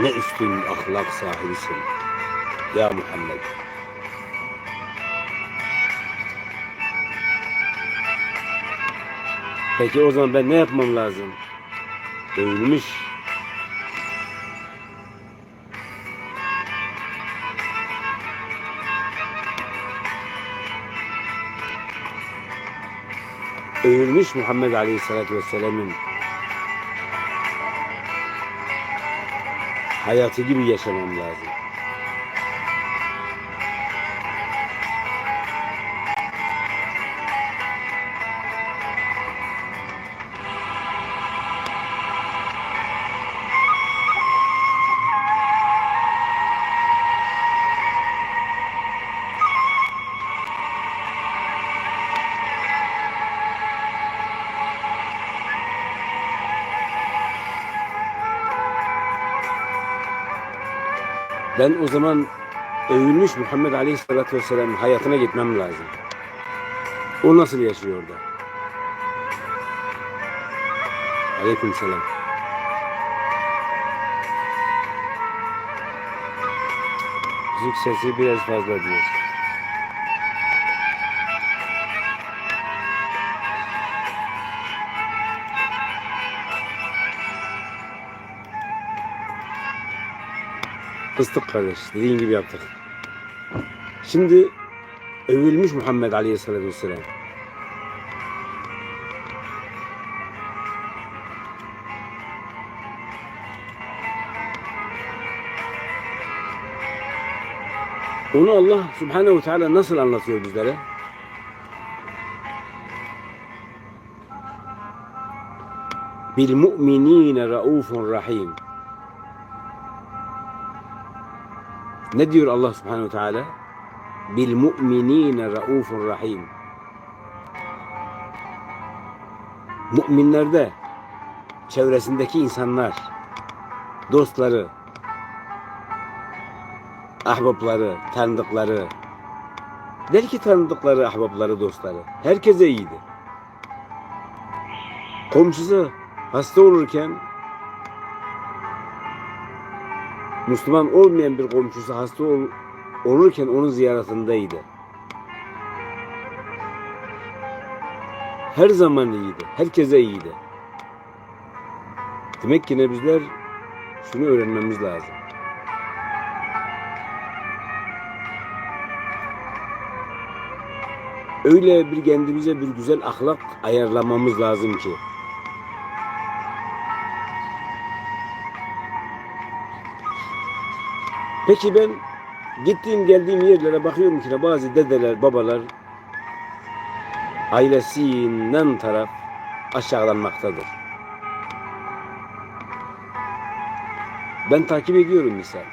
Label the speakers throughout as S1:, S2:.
S1: Ne üstün ahlak sahibisin ya Muhammed. Peki o zaman ben ne yapmam lazım? Övülmüş. Övülmüş Muhammed Aleyhisselatü Vesselam'ın hayatı gibi yaşamam lazım. Ben o zaman övülmüş Muhammed Aleyhisselatü Vesselam'ın hayatına gitmem lazım. O nasıl yaşıyor orada? Aleyküm selam. Müzik sesi biraz fazla diyor. Fıstık kardeş. Dediğin gibi yaptık. Şimdi övülmüş Muhammed Aleyhisselatü Vesselam. Onu Allah Subhanehu Teala nasıl anlatıyor bizlere? Bil mu'minine raufun rahim. Ne diyor Allah Subhanehu ve Teala? Bil mu'minine raufun rahim. Müminlerde çevresindeki insanlar, dostları, ahbapları, tanıdıkları, belki tanıdıkları, ahbapları, dostları, herkese iyiydi. Komşusu hasta olurken Müslüman olmayan bir komşusu hasta ol, olurken onun ziyaretindeydi. Her zaman iyiydi. Herkese iyiydi. Demek ki ne bizler şunu öğrenmemiz lazım. Öyle bir kendimize bir güzel ahlak ayarlamamız lazım ki. Peki ben gittiğim geldiğim yerlere bakıyorum ki bazı dedeler, babalar ailesinden taraf aşağılanmaktadır. Ben takip ediyorum misal.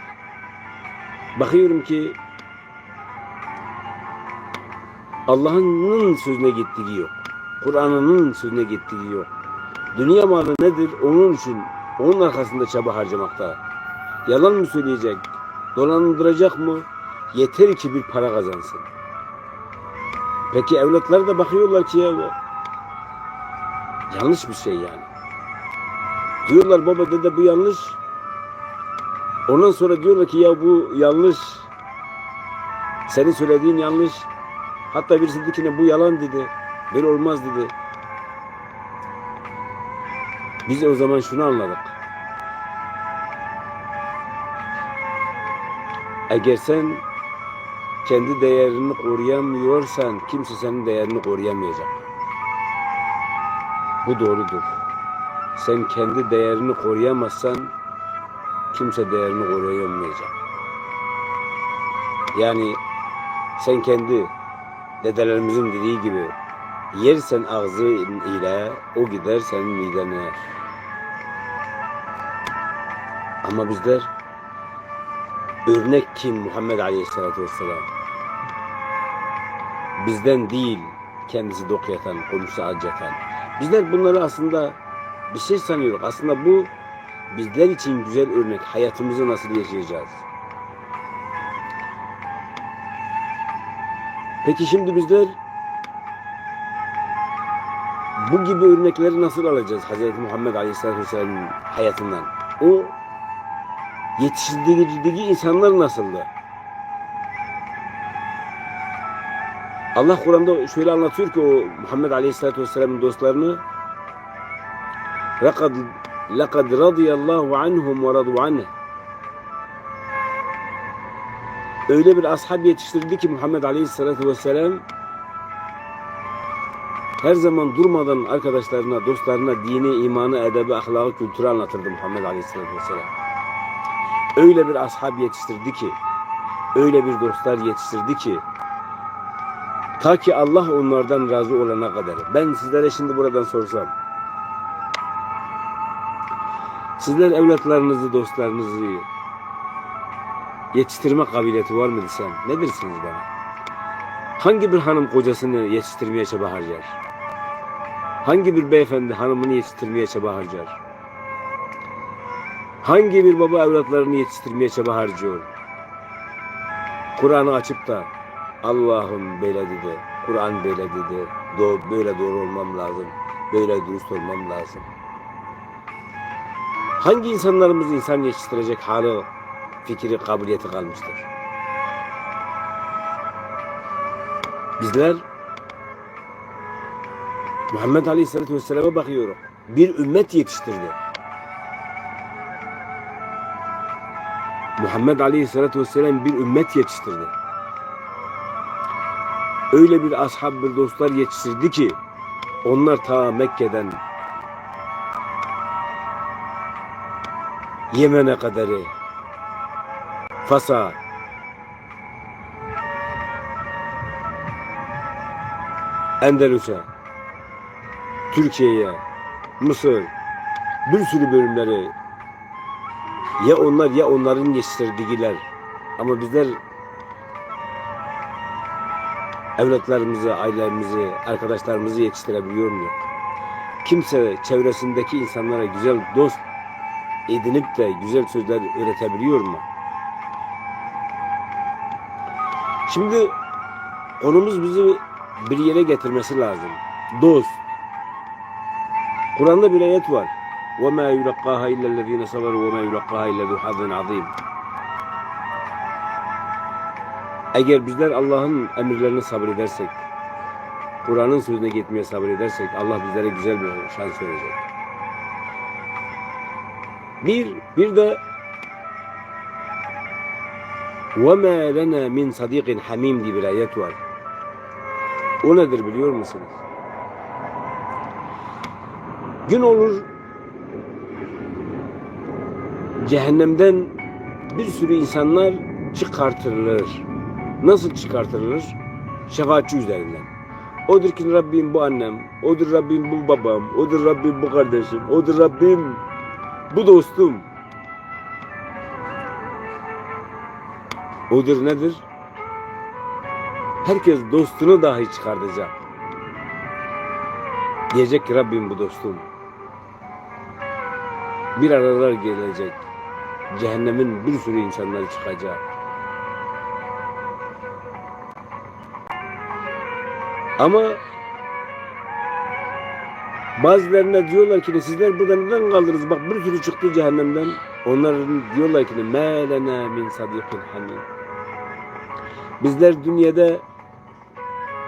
S1: Bakıyorum ki Allah'ın sözüne gittiği yok. Kur'an'ının sözüne gittiği yok. Dünya malı nedir? Onun için, onun arkasında çaba harcamakta. Yalan mı söyleyecek? Dolandıracak mı? Yeter ki bir para kazansın. Peki evlatlar da bakıyorlar ki ya yanlış bir şey yani. Diyorlar baba dede bu yanlış. Ondan sonra diyorlar ki ya bu yanlış. Senin söylediğin yanlış. Hatta birisi dedi ki ne bu yalan dedi. Böyle olmaz dedi. Biz o zaman şunu anladık. Eğer sen kendi değerini koruyamıyorsan kimse senin değerini koruyamayacak. Bu doğrudur. Sen kendi değerini koruyamazsan kimse değerini koruyamayacak. Yani sen kendi dedelerimizin dediği gibi yersen ağzı ile o gider senin midene. Ama bizler örnek kim Muhammed Aleyhisselatü Vesselam? Bizden değil kendisi dokuyatan, komşusu acıtan. Bizler bunları aslında bir şey sanıyoruz. Aslında bu bizler için güzel örnek. Hayatımızı nasıl yaşayacağız? Peki şimdi bizler bu gibi örnekleri nasıl alacağız Hz. Muhammed Aleyhisselatü Vesselam'ın hayatından? O Yetiştirdiği insanlar nasıldı? Allah Kur'an'da şöyle anlatıyor ki o Muhammed Aleyhisselatü Vesselam'ın dostlarını لَقَدْ, لَقَدْ رَضِيَ اللّٰهُ عَنْهُمْ وَرَضُوا عَنْهِ Öyle bir ashab yetiştirdi ki Muhammed Aleyhisselatü Vesselam her zaman durmadan arkadaşlarına, dostlarına dini, imanı, edebi, ahlakı, kültürü anlatırdı Muhammed Aleyhisselatü Vesselam. Öyle bir ashab yetiştirdi ki, öyle bir dostlar yetiştirdi ki, ta ki Allah onlardan razı olana kadar. Ben sizlere şimdi buradan sorsam, sizler evlatlarınızı, dostlarınızı yetiştirme kabiliyeti var mı desem, ne dersiniz bana? Hangi bir hanım kocasını yetiştirmeye çaba harcar? Hangi bir beyefendi hanımını yetiştirmeye çaba harcar? Hangi bir baba evlatlarını yetiştirmeye çaba harcıyor? Kur'an'ı açıp da Allah'ım böyle dedi, Kur'an böyle dedi, doğru, böyle doğru olmam lazım, böyle dürüst olmam lazım. Hangi insanlarımız insan yetiştirecek hali, fikri, kabiliyeti kalmıştır? Bizler Muhammed Aleyhisselatü Vesselam'a bakıyorum. Bir ümmet yetiştirdi. Muhammed Aleyhisselatü Vesselam bir ümmet yetiştirdi. Öyle bir ashab bir dostlar yetiştirdi ki onlar ta Mekke'den Yemen'e kadarı Fas'a Endelüs'e Türkiye'ye, Mısır, bir sürü bölümleri ya onlar ya onların yetiştirdiğiler. Ama bizler evlatlarımızı, ailemizi, arkadaşlarımızı yetiştirebiliyor muyuz? Kimse çevresindeki insanlara güzel dost edinip de güzel sözler öğretebiliyor mu? Şimdi konumuz bizi bir yere getirmesi lazım. Dost. Kur'an'da bir ayet var. وَمَا يُلَقَّاهَا اِلَّا الَّذ۪ينَ صَبَرُوا وَمَا يُلَقَّاهَا اِلَّا ذُو حَظٍ عَظ۪يمٍ Eğer bizler Allah'ın emirlerine sabredersek, Kur'an'ın sözüne gitmeye sabredersek Allah bizlere güzel bir şans verecek. Bir, bir de وَمَا لَنَا مِنْ صَد۪يقٍ حَم۪يمٍ diye bir ayet var. O nedir biliyor musunuz? Gün olur cehennemden bir sürü insanlar çıkartılır. Nasıl çıkartılır? Şefaatçi üzerinden. Odur ki Rabbim bu annem, odur Rabbim bu babam, odur Rabbim bu kardeşim, odur Rabbim bu dostum. Odur nedir? Herkes dostunu dahi çıkartacak. Diyecek ki Rabbim bu dostum. Bir aralar gelecek cehennemin bir sürü insanlar çıkacak. Ama bazılarına diyorlar ki sizler burada neden kaldınız? Bak bir sürü çıktı cehennemden. Onlar diyorlar ki melena min sadikin hamid. Bizler dünyada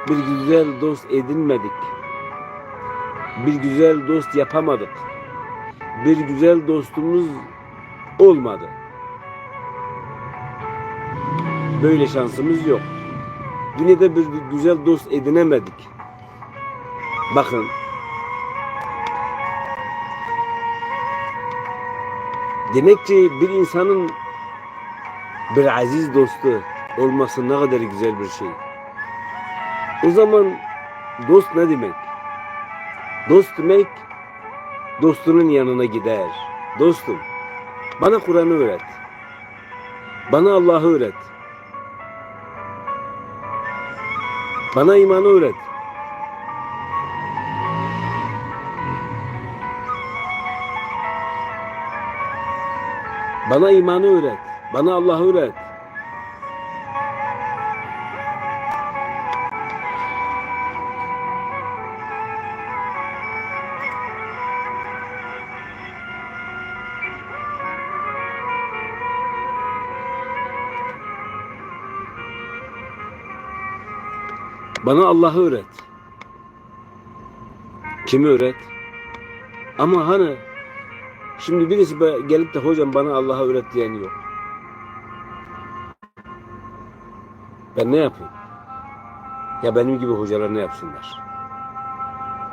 S1: bir güzel dost edinmedik. Bir güzel dost yapamadık. Bir güzel dostumuz olmadı. Böyle şansımız yok. Dünyada bir güzel dost edinemedik. Bakın. Demek ki bir insanın bir aziz dostu olması ne kadar güzel bir şey. O zaman dost ne demek? Dost demek dostunun yanına gider. Dostum bana Kur'an'ı öğret. Bana Allah'ı öğret. Bana imanı öğret. Bana imanı öğret. Bana Allah'ı öğret. Bana Allah'ı öğret. Kimi öğret? Ama hani şimdi birisi gelip de hocam bana Allah'ı öğret diyen yok. Ben ne yapayım? Ya benim gibi hocalar ne yapsınlar?